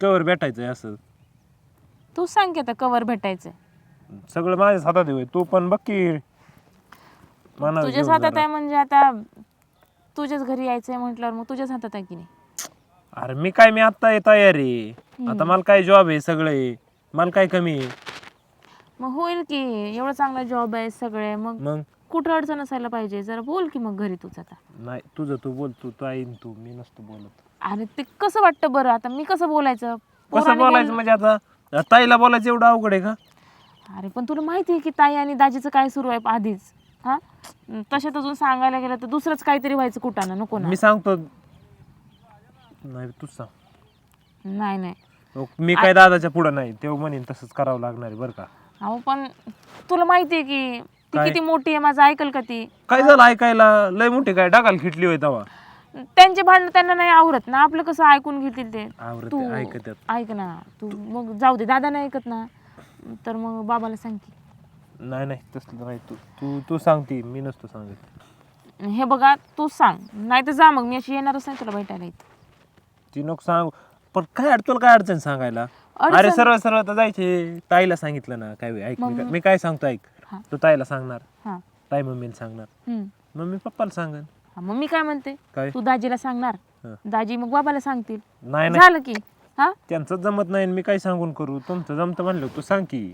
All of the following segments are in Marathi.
कवर भेटायचंय असं. तू सांग की आता कवर भेटायचं सगळं माझ्याच हातात आहे होय. तू पण बघ की. मनावर तुझ्याच घेऊन हातात जरा. आहे म्हणजे आता तुझ्याच घरी यायचंय म्हटल्यावर मग तुझ्याच हातात आहे की नाही? अरे मी काय मी आता आहे तयार आहे. आता मला काय जॉब आहे सगळं. आहे मला काय कमी आहे? मग होईल की एवढा चांगला जॉब आहे सगळे. मग मग? कुठं अडचण असायला पाहिजे? जरा बोल की मग घरी तूच आता. नाही तुझं तू बोल. तू तू ऐन तू. मी नसतो बोलत. अरे ते कसं वाटतं बरं? आता मी कसं बोलायचं? कसं पोराने बोलायचं म्हणजे आता? ताईला बोलायचं एवढं अवघड आहे का? बोल- अरे पण तुला माहिती आहे की ताई आणि दाजीचं काय सुरू आहे आधीच. हा? तशात अजून सांगायला गेलं तर दुसरंच काहीतरी व्हायचं कुठानं नको ना. मी सांगतो. नाही तूच सांग. नाही नाही. हो, मी काय दादाच्या पुढं नाही. तेव्हा म्हणेन तसंच करावं लागणार आहे बरं का? अहो पण तुला माहिती आहे की ती काय? किती मोठी आहे माझं ऐकल का ती? काय झालं ऐकायला? लय मोठी काय? डाकाल खिटली होय तेव्हा त्यांचे भांडण त्यांना नाही आवडत ना. आपलं कसं ऐकून घेतील ते? तू ऐकतात. ऐक ना. तू मग जाऊ दे. दादा नाही ऐकत ना. तर मग बाबाला सांग की. नाही नाही. तसलं नाही. तू तू तू सांगती मी नसतो सांगत. हे बघा तू सांग. नाही तर जा मग. मी अशी येणारच नाही तुला भेटायला इथं. ती नको सांग. पण काय अड तुला काय अडचण सांगायला? अडचण? अरे सर्व सर्व तर जायचे. ताईला सांगितलं ना. काय ऐक मी काय- मी काय सांगतो ऐक. हा. तू ताईला सांगणार. हां. ताई मम्मीला सांगणार. हम्म. मम्मी पप्पाला सांगन. हा, मग मी काय म्हणते? काय? तू दाजीला सांगणार. हा. दाजी मग बाबाला सांगतील. नाही नाही. झालं की? हा? त्यांचं जमत नाही आणि मी काय सांगून करू? तुमचं जमतं म्हणलं तू सांग की.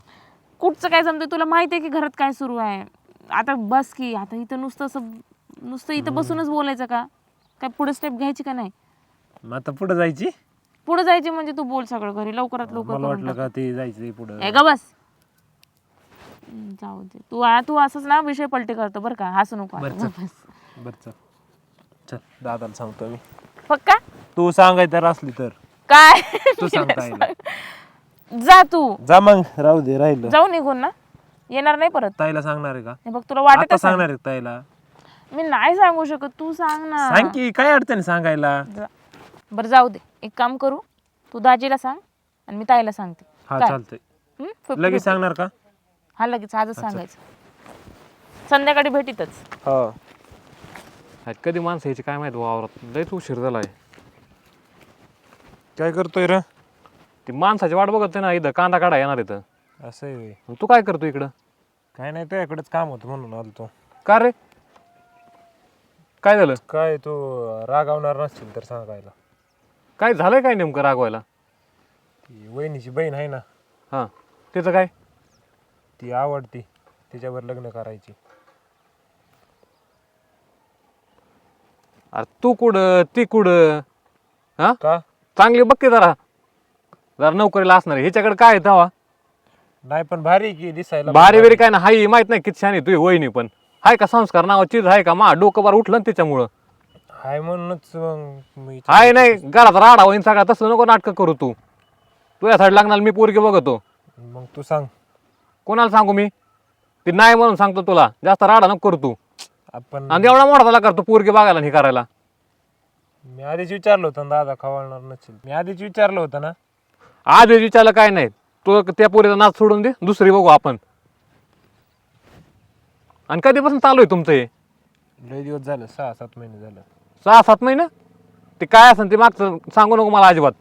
कुठचं काय जमतं तुला माहिती आहे की घरात काय सुरू आहे? आता बस की आता इथं नुसतं असं नुसतं इथं बसूनच बोलायचं का? काय पुढे स्टेप घ्यायची का नाही? मग आता पुढे जायची? पुढे जायची म्हणजे तू बोल सगळं घरी. लवकरात लवकर मला करून वाटलं. का ते जायचंय पुढं. ए ग बस. हम्म, जाऊ दे. तू आ- तू असंच ना विषय पलटी करतो बरं का? हसू नको आता. बरं चल. बस. बरं चल. चल दादाला सांगतो मी. पक्का? तू सांगाय तर असली तर. काय? तू सांगता येईल. जा तू. जा मग राहू दे राहिलं. जाऊ निघून ना. येणार नाही परत. ताईला सांगणार आहे का? हे बघ तुला वाटत आता असेल. सांगणार आहे का ताईला? मी नाही सांगू शकत तू सांग ना. सांग की काय अडचण आहे सांगायला? जा. बरं जाऊ दे. एक काम करू तू दाजीला सांग आणि मी ताईला सांगते. हा काय? चालतंय. हम्म? फिफ्टी लगेच. सांगणार का? हा लगेच. आजच सांगायचं. संध्याकाळी भेटीतच. हो. आज कधी माणसं यायची काय माहीत वावरात. लयच उशीर झालाय. काय करतोय रे? ती माणसाची वाट बघत ना इथं कांदा काढा येणार इथं. असं आहे. होय. मग तू काय करतो इकडं? काय नाही तुझ्याकडेच काम होतं म्हणून आलतो का रे? काय झालं? काय तू रागावणार नसतील तर सांगायला. काय झालंय काय नेमकं रागवायला? ती वहिनीची बहीण आहे ना हां. त्याचं काय? ती आवडती. तिच्यावर लग्न करायची. अरे तू कुठं? ती कुठं? हा? का? चांगली बघ की जरा. जरा नोकरीला असणार. आहे. ह्याच्याकडे काय आहे तेव्हा? नाही पण भारी आहे की दिसायला भारी बिरी काय ना हाई माहीत नाही किती छान आहे. तुझी वहिनी पण. हाय का संस्कार? नाव चीज आहे का? मा डोकं बार उठलं ना त्याच्यामुळं हाय म्हणूनच मग मी हाय नाही. घरात राडा होईन सगळा. तसं नको नाटकं करू तू. तुझ्यासाठी लागणार मी पोरगी बघतो. मग तू सांग. कोणाला सांगू मी? ती नाही म्हणून सांगतो तुला. जास्त राडा नको करू तू. आपण आणि एवढा मोठा झाला करतो पोरगी बघायला आणि हे करायला. मी आधीच विचारलं होतं ना दादा खवळणार नसेल. मी आधीच विचारलं होतं ना. आज विचारलं काय नाही. तू त्या पोरीचा नाच सोडून दे दुसरी बघू आपण. आणि कधीपासून चालू आहे तुमचं हे? लय दिवस झालं सहा सात महिने झालं. सहा सात महिने? ते काय असेल ते मागचं सांगू नको मला अजिबात.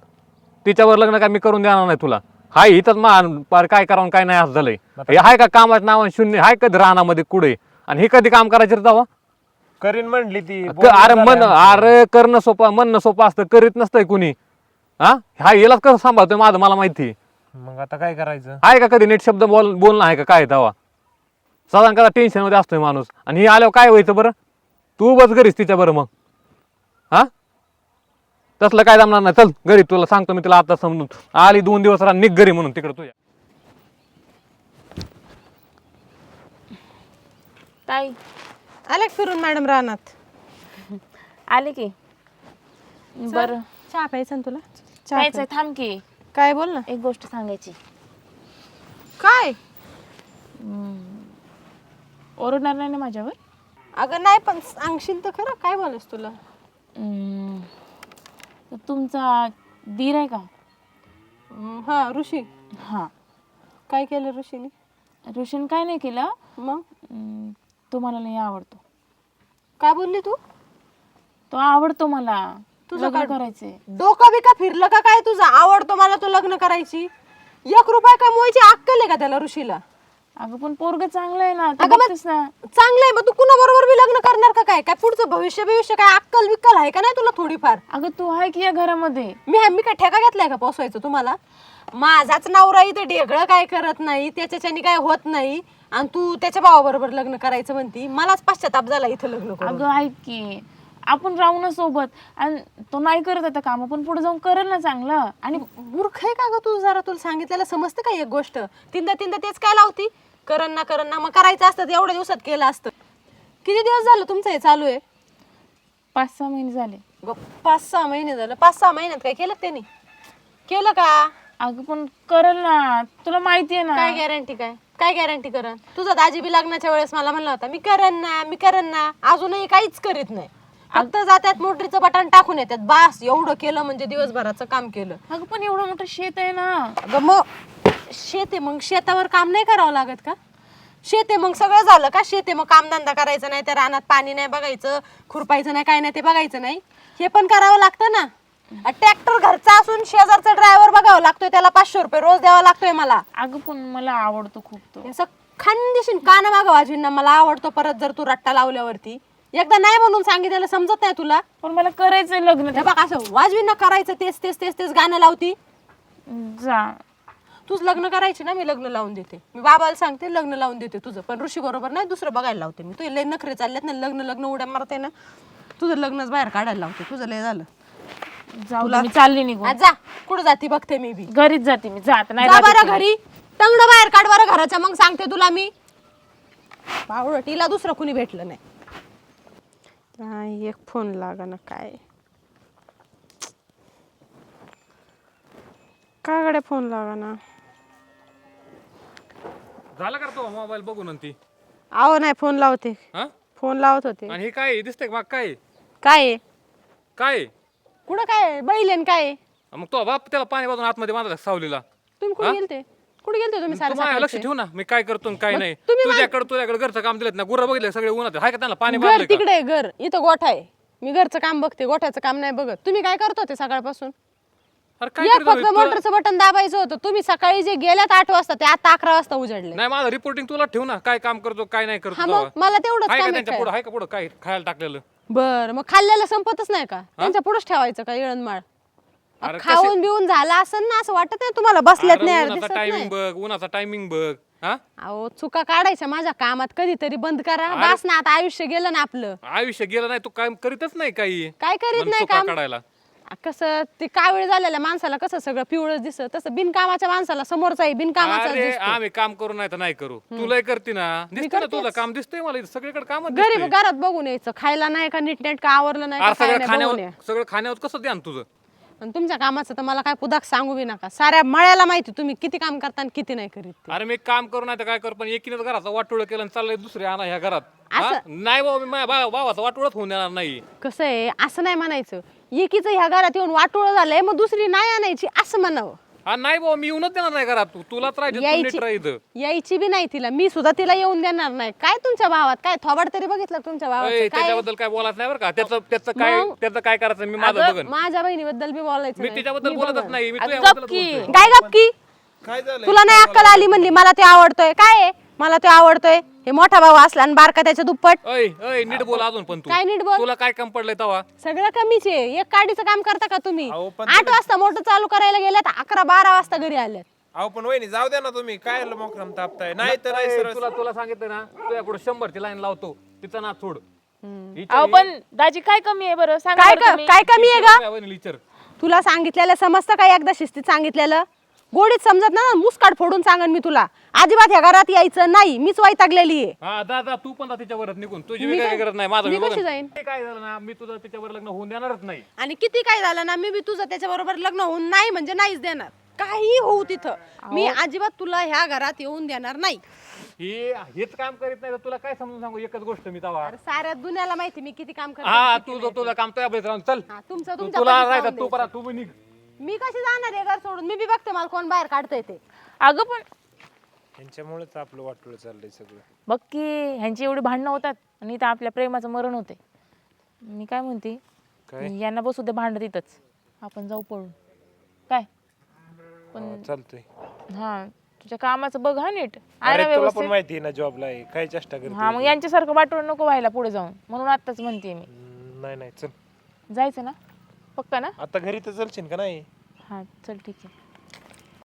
तिच्यावर लग्न काय मी करून देणार नाही तुला. हाय इथंच मान पार काय करावं काय नाही असं झालंय. हे हाय का कामाचं नाव शून्य हाय कधी रानामध्ये कुठे? आणि हे कधी काम करायचं रे तेव्हा? करीन म्हणली ती क- अरे मन अरे करणं सोपं म्हणणं सोपं असतं करीत नसतंय कुणी. हा? हा यालाच कसं सांभाळतोय माझं मला माहिती आहे. मग आता काय करायचं? आहे का कधी नीट शब्द बोल बोलणं आहे का? काय तेव्हा? साधारण कदा टेन्शनमध्ये असतोय माणूस. आणि ही आल्यावर काय व्हायचं बरं? तू बस घरीच तिच्या बरं मग. हा? तसलं काय जमणार नाही. चल घरी तुला सांगतो मी तुला आता समजून. आली दोन दिवस राहा निघ घरी म्हणून तिकडे तुझ्या. ताई आले का फिरून मॅडम रानात? आले की. बरं. चहा प्यायचा ना तुला? चहा प्यायचंय थांब की. प्या. काय बोल ना? एक गोष्ट सांगायची. काय? ओरडणार नाही ना माझ्यावर? अगं नाही पण सांगशील तर खरं. काय बोलस तुला? हम्म. तर तुमचा दीर आहे का? हम्म, हा ऋषी. हां. काय केलं ऋषीने? रोशन काय नाही केलं. मग? हम्म, तो मला लई आवडतो. काय बोलली तू? तो आवडतो मला. तुझं लग्न काय करायचंय. डोकं बिका फिरलं का काय तुझं? आवडतो मला तू लग्न करायची. एक रुपया कमवायची अक्कल आहे का त्याला ऋषीला? अगं पण पोरग चांगलं आहे ना. तू अगं मग- बघतेस ना. चांगलं आहे मग तू कुणा बरोबर बी लग्न करणार का काय? काय पुढचं भविष्य भविष्य काय अक्कल बिक्कल आहे का नाही तुला थोडीफार? अगं तू आहे की या घरामध्ये? मी मी काय ठेका घेतलाय का पोसवायचं तुम्हाला? माझाच नवरा इथं ढेगळं काय करत नाही त्याच्याच्यानी काय होत नाही आणि तू त्याच्या भावाबरोबर लग्न करायचं म्हणती मलाच पश्चाताप झाला इथं लग्न करून. अगं ऐक की आपण राहू ना सोबत आणि तो नाही करत आता काम पण पुढे जाऊन करेल ना चांगलं. आणि मूर्ख आहे का ग तू जरा तुला सांगितलेलं समजतं का एक गोष्ट? तीनदा तीनदा तेच काय लावती? करण ना करण ना मग करायचं असतं एवढ्या दिवसात केलं असतं. किती दिवस झालं तुमचं हे चालू आहे? पाच सहा महिने झाले. ग, पाच सहा महिने झालं. पाच सहा महिन्यात काय केलं का त्यांनी? केलं का? अगं पण करेल ना. तुला माहिती आहे काय ना गॅरंटी काय? काय गॅरंटी करण तुझा दाजी बी लग्नाच्या वेळेस मला म्हणला होता मी करण ना मी करण ना. अजूनही काहीच करीत नाही. फक्त जात्यात मोटरीचं बटन टाकून येतात बास एवढं केलं म्हणजे दिवसभराचं काम केलं. अगं पण एवढं मोठं शेत आहे ना. अगं मग? शेत आहे मग. शेतावर काम नाही करावं लागत का? शेत आहे मग. सगळं झालं का? शेत आहे मग. कामधंदा करायचं नाही त्या रानात पाणी नाही बघायचं खुरपायचं नाही काय नाही ते बघायचं नाही. हे पण करावं लागतं ना. ट्रॅक्टर घरचा असून शेजारचा ड्रायव्हर बघावं लागतोय त्याला पाचशे रुपये रोज द्यावा लागतोय मला. अगं पण मला आवडतो खूप तो. असं खानदेशीन काना मागं वाजवीन ना मला आवडतो परत जर तू रट्टा लावल्यावरती. एकदा नाही म्हणून सांगितलेलं समजत नाही तुला. पण मला करायचंय लग्न हे बघ असं वाजवीन ना करायचं तेच तेच तेच तेच गाणं लावती. जा. तूच लग्न करायची ना मी लग्न लावून देते. मी बाबाला सांगते लग्न लावून देते तुझं. पण ऋषी बरोबर नाही दुसरं बघायला लावते मी. तुझे लय नखरे चाललेत ना लग्न लग्न उड्या मारते ना. तुझं लग्नच बाहेर काढायला लावते तुझं लय झालं. जाऊ दे, मी चालली निघून. आज जा. कुठं जाती बघते मी बी. घरीच जाते मी जात नाही जा राहत बरं इथे. घरी. टंगड बाहेर काढ बरं घराच्या मग सांगते तुला मी. तिला दुसरं कुणी भेटलं नाही. नाही एक फोन लागा ना काय. काय गड्या फोन लागा ना झालं का तो मोबाईल बघून आणि ती? आहो नाही फोन लावते. हा? फोन लावत होते. आणि हे काय दिसतंय का मग काय काय आहे? काय कुठं काय आहे? बैलेन काय? मग तो बाप त्याला पाणी वाजून आतमध्ये बांधला सावलीला. तुम्ही कुठे गेलते? कुठे गेलते तुम्ही सारे लक्ष? ठेवू ना मी काय करतो आणि काय नाही. तुम्ही मा- तुझ्याकडे तुझ्याकडे घरचं काम दिलं ना गुरं बघितले सगळे उन्हात? हाय का त्यांना पाणी घर का? तिकडे आहे, घर. इथं गोठा आहे. मी घरचं काम बघते गोठ्याचं काम नाही बघत. तुम्ही काय करत होते सकाळपासून? अरे काय एक करीत फक्त होती? तुला- मोटरचं बटन दाबायचं होतं. तुम्ही सकाळी जे गेल्यात आठ वाजता ते आता अकरा वाजता उजडले. नाही माझं रिपोर्टिंग तुला ठेवू ना. काय काम करतो काय नाही करतो हा तेव्हा. मला तेवढंच हाय का काम आहे त्यांच्या काय. पुढं? हाय का पुढं? काय खायला टाकलेलं? बर मग खाल्ल्याला संपतच नाही का? त्यांच्या पुढेच ठेवायचं का इळणमाळ अरे खाऊन बिऊन झाला असं ना असं वाटत नाही तुम्हाला बसल्यात नाही टायमिंग बघ उन्हाचा टायमिंग बघ हा? अहो चुका काढायच्या माझ्या कामात कधीतरी बंद करा. बस ना आता आयुष्य गेलं ना आपलं. आयुष्य गेलं नाही तू काय करीतच नाही काही. काय करीत नाही चुका काम? काढायला. कसं ते कावीळ झालेल्या माणसाला? कसं सगळं पिवळच दिसत? तसं बिनकामाच्या माणसाला समोरचाही बिनकामाचा अरे दिसतो आम्ही काम करू नाही तर नाही करू. तुलाही करते ना. दिसतं ना तुझं काम दिसतंय मला इथं सगळीकडे काम गरीब घरात बघून यायचं. खायला नाही का नीटनेट का आवरलं नाही का काय सगळं नाही खाण्यावर या. सगळं खाण्यावर कसं ध्यान तुझं? आणि तुमच्या कामाचं तर मला काय पुदाक सांगू बी नका. साऱ्या मळ्याला माहिती तुम्ही किती काम करता आणि किती नाही करीत ते. अरे मी काम करू नाही तर काय करू? पण एकीनेच घराचा वाटोळ केलं आणि चाललंय दुसरे आणा ह्या घरात. हा? नाही बाबा मी माझ्या भावा- भावाचा वाटोळच होऊन देणार नाही. कसं आहे? असं नाही म्हणायचं. एकीचं ह्या घरात येऊन वाटोळ झालंय मग दुसरी नाही आणायची असं म्हणावं. हा नाही बाबा मी येऊनच देणार नाही घरात. तू तुलाच राहायचं तू यायची बी नाही तिला. मी सुद्धा तिला येऊन देणार नाही. काय तुमच्या भावात? काय थोबाड तरी बघितलं का तुमच्या भावाचं? अय, काय? त्याच्याबद्दल काय बोलायचं नाही बरं का? त्याचं त्याचं काय मग? त्याचं काय करायचं? मी माझं अगं, बघन. माझ्या बहिणीबद्दल बी बोलायचं मी नाही. तिच्याबद्दल बोलतच नाही. मी तुझ्याबद्दल. बोलतोय. काय गपकी? काय झालं तुला नाही अक्कल आली म्हणली मला ते आवडतोय. काय आहे? मला ते आवडतोय. हे मोठा भाऊ असला आणि बारका त्याच्या दुप्पट. अय अय नीट बोल अजून पण तू. काय नीट बोल? तुला काय कम पडलंय तवा? सगळं कमीच आहे. एक काडीचं काम करता का तुम्ही? अहो, पण आठ वाजता मोटर चालू करायला गेल्यात अकरा बारा वाजता घरी आल्यात. अहो पण वहिनी जाऊ द्या ना तुम्ही. काय मोकरम तापताय? नाही तर नाही सरळ तुला तुला सांगितलं ना तुझ्या पुढे शंभरची लाईन लावतो. तिचं ना सोड. अहो पण दाजी काय कमी आहे बरं? सांगा काय बरं क- तुम्ही. काय कमी आहे ग? विचार. तुला सांगितलेलं समजतं का एकदा शिस्तीत सांगितलेलं? गोडीत समजत ना मुसकाड फोडून सांगन मी तुला. अजिबात ह्या घरात यायचं नाही मीच वैतागलेली आहे. हा दादा तू पण जा तिच्यावर निघून. तुझी बी काय गरज नाही माझं मी बी कशी बघन. जाईन? ते काय झालं ना मी तुझं तिच्यावर लग्न होऊन देणारच नाही. आणि किती काय झालं ना मी बी तुझं त्याच्या बरोबर लग्न होऊन नाही म्हणजे नाहीच देणार. काही होऊ तिथं. मी अजिबात तुला ह्या घरात येऊन देणार नाही. हे हेच काम करीत नाही तर तुला काय समजून सांगू? एकच गोष्ट मी तवा. अरे साऱ्या दुनियाला माहिती मी किती काम करते हा तुझं तुझं काम तुझ्या राहून चल. हा, तुमचं तू- तुमच्या तुला राहायचं तू द्यायचं. परा तू बी निघ. मी कशी जाणार आहे घर सोडून? मी बी बघते मला कोण बाहेर काढतंय ते. अगं पण यांच्यामुळेच आपलं वाटोळ चाललंय सगळं. बघ की ह्यांची एवढी भांडणं होतात आणि इथं आपल्या प्रेमाचं मरण होते मी काय म्हणते? काय? यांना बसू दे भांडत इथंच आपण जाऊ पळून. काय? पण हा, चालतंय. हा तुझ्या कामाचं बघ हा नीट. आहे अरे ना तुला पण व्यवस्थित. माहिती आहे ना जॉबला आहे काय चेष्टा करते हा मग यांच्यासारखं वाटवून नको व्हायला पुढे जाऊन. म्हणून आत्ताच म्हणते मी. हम्म, नाही नाही चल. जायचं ना? पक्का ना? आता घरी तर चलशील का नाही? हा चल ठीक आहे.